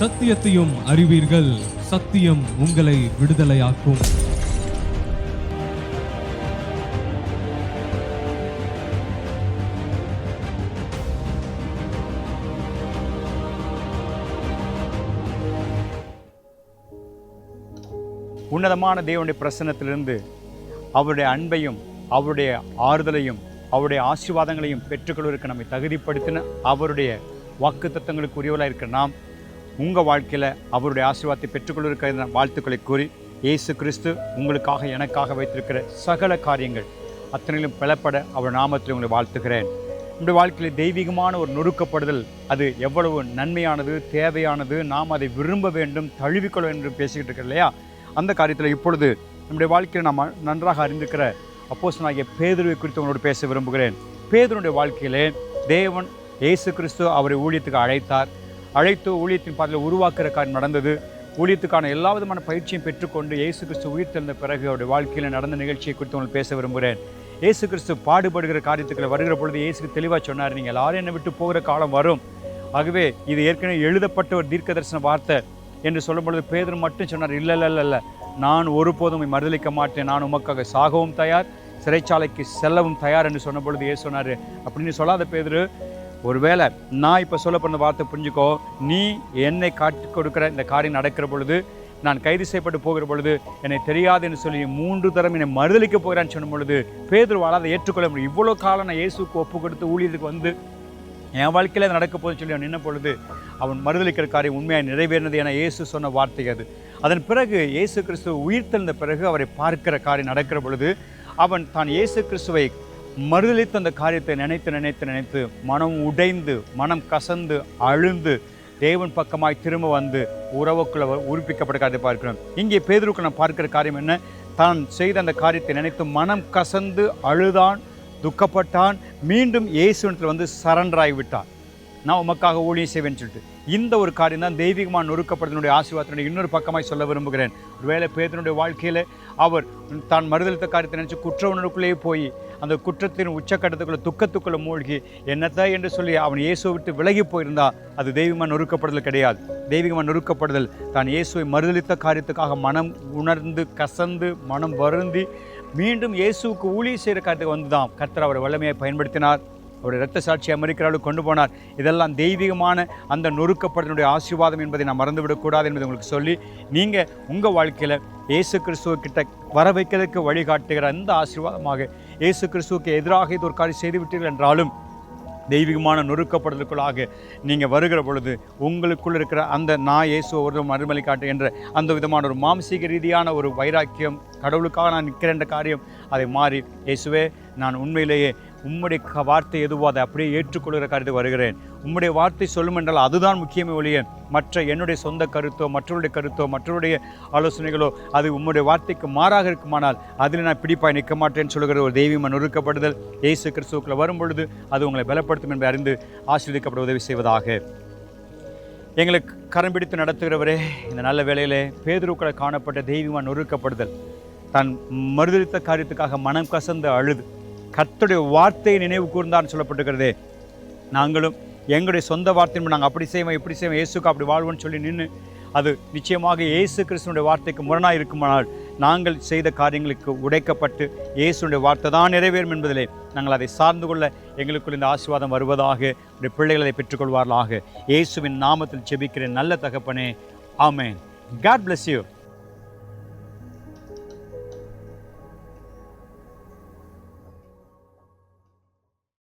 சத்தியத்தையும் அறிவீர்கள். சத்தியம் உங்களை விடுதலையாக்கும். உன்னதமான தேவனுடைய பிரசன்னத்திலிருந்து அவருடைய அன்பையும் அவருடைய ஆறுதலையும் அவருடைய ஆசீர்வாதங்களையும் பெற்றுக்கொள்வதற்கு நம்மை தகுதிப்படுத்தின அவருடைய வாக்கு தத்தங்களுக்கு உரியவளாக இருக்கிற நாம் உங்கள் வாழ்க்கையில் அவருடைய ஆசீர்வாதத்தை பெற்றுக்கொள்வதற்கான வாழ்த்துக்களை கூறி இயேசு கிறிஸ்து உங்களுக்காக எனக்காக வைத்திருக்கிற சகல காரியங்கள் அத்தனையிலும் பலப்பட அவர் நாமத்தில் உங்களை வாழ்த்துகிறேன். நம்முடைய வாழ்க்கையில் தெய்வீகமான ஒரு நொறுக்கப்படுதல் அது எவ்வளவு நன்மையானது தேவையானது நாம் அதை விரும்ப வேண்டும் தழுவிக்கொள்ள வேண்டும் என்று பேசிக்கிட்டு இருக்கிறோம் இல்லையா? அந்த காரியத்தில் இப்பொழுது நம்முடைய வாழ்க்கையில் நாம் நன்றாக அறிந்திருக்கிற அப்போஸ்தலனாகிய பேதுருவை குறித்து உங்களோடு பேச விரும்புகிறேன். பேதருடைய வாழ்க்கையிலே தேவன் இயேசு கிறிஸ்து அவரை ஊழியத்துக்கு அழைத்தார். அழைத்து ஊழியத்தின் பாதையில் உருவாக்குற காரியம் நடந்தது. ஊழியத்துக்கான எல்லா விதமான பயிற்சியும் பெற்றுக்கொண்டு இயேசு கிறிஸ்து உயிர் தெரிந்த பிறகு அவருடைய வாழ்க்கையில் நடந்த நிகழ்ச்சியை குறித்து உங்களுக்கு பேச விரும்புகிறேன். இயேசு கிறிஸ்து பாடுபடுகிற காரியத்துக்களை வருகிற பொழுது இயேசுக்கு தெளிவாக சொன்னார் நீங்கள் எல்லாரும் என்னை விட்டு போகிற காலம் வரும். ஆகவே இது ஏற்கனவே எழுதப்பட்ட ஒரு தீர்க்க தரிசன வார்த்தை என்று சொல்லும் பொழுது பேதர் மட்டும் சொன்னார் இல்லை இல்லை இல்லை நான் ஒருபோதும் மறுதளிக்க மாட்டேன். நான் உமக்காக சாகவும் தயார் சிறைச்சாலைக்கு செல்லவும் தயார் என்று சொன்ன பொழுது ஏ சொன்னார். அப்படின்னு சொல்லாத பேதர் ஒருவேளை நான் இப்போ சொல்ல போன வார்த்தை புரிஞ்சுக்கோ நீ என்னை காட்டி கொடுக்குற இந்த காரியம் நடக்கிற பொழுது நான் கைது செய்யப்பட்டு போகிற பொழுது என்னை தெரியாது என்று சொல்லி மூன்று தரம் என்னை மறுதளிக்க போகிறான்னு சொன்ன பொழுது பேதுருவால் அதை ஏற்றுக்கொள்ள முடியும். இவ்வளோ காலம் நான் இயேசுக்கு ஒப்பு கொடுத்து ஊழியத்துக்கு வந்து என் வாழ்க்கையில் அது நடக்க போகுதுன்னு சொல்லி அவன் நின்ன பொழுது அவன் மறுதளிக்கிற காரியம் உண்மையாக நிறைவேறினது என இயேசு சொன்ன வார்த்தை அது. அதன் பிறகு இயேசு கிறிஸ்துவ உயிர்த்தெழுந்த பிறகு அவரை பார்க்கிற காரியம் நடக்கிற பொழுது அவன் தான் இயேசு கிறிஸ்துவை மறுதளித்து அந்த காரியத்தை நினைத்து நினைத்து நினைத்து மனம் உடைந்து மனம் கசந்து அழுந்து தேவன் பக்கமாய் திரும்ப வந்து உறவுக்குள்ள உறுப்பிக்கப்பட்ட காரியத்தை பார்க்கிறோம். இங்கே பேதருக்கு நான் பார்க்கிற காரியம் என்ன? தான் செய்த அந்த காரியத்தை நினைத்து மனம் கசந்து அழுதான் துக்கப்பட்டான் மீண்டும் இயேசுவனத்தில் வந்து சரண்டராகி விட்டான் நான் உமக்காக ஊழியம் செய்வேன்னு சொல்லிட்டு. இந்த ஒரு காரியம் தான் தெய்வீகமாக நொறுக்கப்படுதனுடைய ஆசீர்வாதத்தினுடைய இன்னொரு பக்கமாய் சொல்ல விரும்புகிறேன். ஒருவேளை பேதனுடைய வாழ்க்கையில் அவர் தான் மறுதளித்த காரியத்தை நினச்சி குற்ற உணர்வுக்குள்ளேயே போய் அந்த குற்றத்தின் உச்சக்கட்டத்துக்குள்ளே துக்கத்துக்குள்ளே மூழ்கி என்னத்தான் என்று சொல்லி அவன் இயேசுவை விட்டு விலகி போயிருந்தா அது தெய்வமாக நொறுக்கப்படுதல் கிடையாது. தெய்வீகமாக நொறுக்கப்படுதல் தான் இயேசுவை மறுதளித்த காரியத்துக்காக மனம் உணர்ந்து கசந்து மனம் வருந்தி மீண்டும் இயேசுவுக்கு ஊழிய செய்கிற காரியத்துக்கு வந்து தான் கர்த்தர் அவரை வல்லமையை பயன்படுத்தினார். அவருடைய இரத்த சாட்சி அமெரிக்காவில் கொண்டு போனார். இதெல்லாம் தெய்வீகமான அந்த நொறுக்கப்படுதனுடைய ஆசீர்வாதம் என்பதை நான் மறந்துவிடக்கூடாது என்பதை உங்களுக்கு சொல்லி நீங்கள் உங்கள் வாழ்க்கையில் இயேசு கிறிஸ்துவ கிட்ட வர வைக்கிறதுக்கு வழிகாட்டுகிற அந்த ஆசீர்வாதமாக இயேசு கிறிஸ்துவுக்கு எதிராக இது ஒரு காரியம் செய்துவிட்டீர்கள் என்றாலும் தெய்வீகமான நொறுக்கப்படுதலுக்குள்ளாக நீங்கள் வருகிற பொழுது உங்களுக்குள் இருக்கிற அந்த நான் இயேசு ஒரு மறுமலை காட்டு என்ற அந்த விதமான ஒரு மாம்சீக ரீதியான ஒரு வைராக்கியம் கடவுளுக்காக நான் நிற்கிறேன் காரியம் அதை மாறி இயேசுவே நான் உண்மையிலேயே உம்முடைய க- வார்த்தை எதுவோ அதை அப்படியே ஏற்றுக்கொள்கிற காரியத்தை வருகிறேன். உம்முடைய வார்த்தை சொல்லும் என்றால் அதுதான் முக்கியமே ஒழிய மற்ற என்னுடைய சொந்த கருத்தோ மற்றவருடைய கருத்தோ மற்றவருடைய ஆலோசனைகளோ அது உம்முடைய வார்த்தைக்கு மாறாக இருக்குமானால் அதில் நான் பிடிப்பாய் நிற்க மாட்டேன்னு சொல்லுகிற ஒரு தெய்வீம நொறுக்கப்படுதல். ஏசு கிறிஸ்துவுக்குள்ள வரும் பொழுது அது உங்களை பலப்படுத்தும் என்பதை அறிந்து ஆசீர்வதிக்கப்பட உதவி செய்வதாக. எங்களுக்கு கரம் பிடித்து நடத்துகிறவரே இந்த நல்ல வேலையிலே பேதுருக்களை காணப்பட்ட தெய்வமாக நொறுக்கப்படுதல் தான் மறுதளித்த காரியத்துக்காக மனம் கசந்து அழுது கர்த்தருடைய வார்த்தையை நினைவு கூர்ந்தான்னு சொல்லப்பட்டிருக்கிறதே நாங்களும் எங்களுடைய சொந்த வார்த்தையின் நாங்கள் அப்படி செய்வோம் இப்படி செய்வோம் இயேசுக்கு அப்படி வாழ்வோன்னு சொல்லி நின்று அது நிச்சயமாக இயேசு கிறிஸ்துனுடைய வார்த்தைக்கு முரணாக இருக்குமானால் நாங்கள் செய்த காரியங்களுக்கு உடைக்கப்பட்டு இயேசுடைய வார்த்தை தான் நிறைவேறும் என்பதிலே நாங்கள் அதை சார்ந்து கொள்ள எங்களுக்குள் இந்த ஆசீர்வாதம் வருவதாக உடைய பிள்ளைகளை பெற்றுக்கொள்வார்களாக. இயேசுவின் நாமத்தில் செபிக்கிற நல்ல தகப்பனே. ஆமேன். God bless you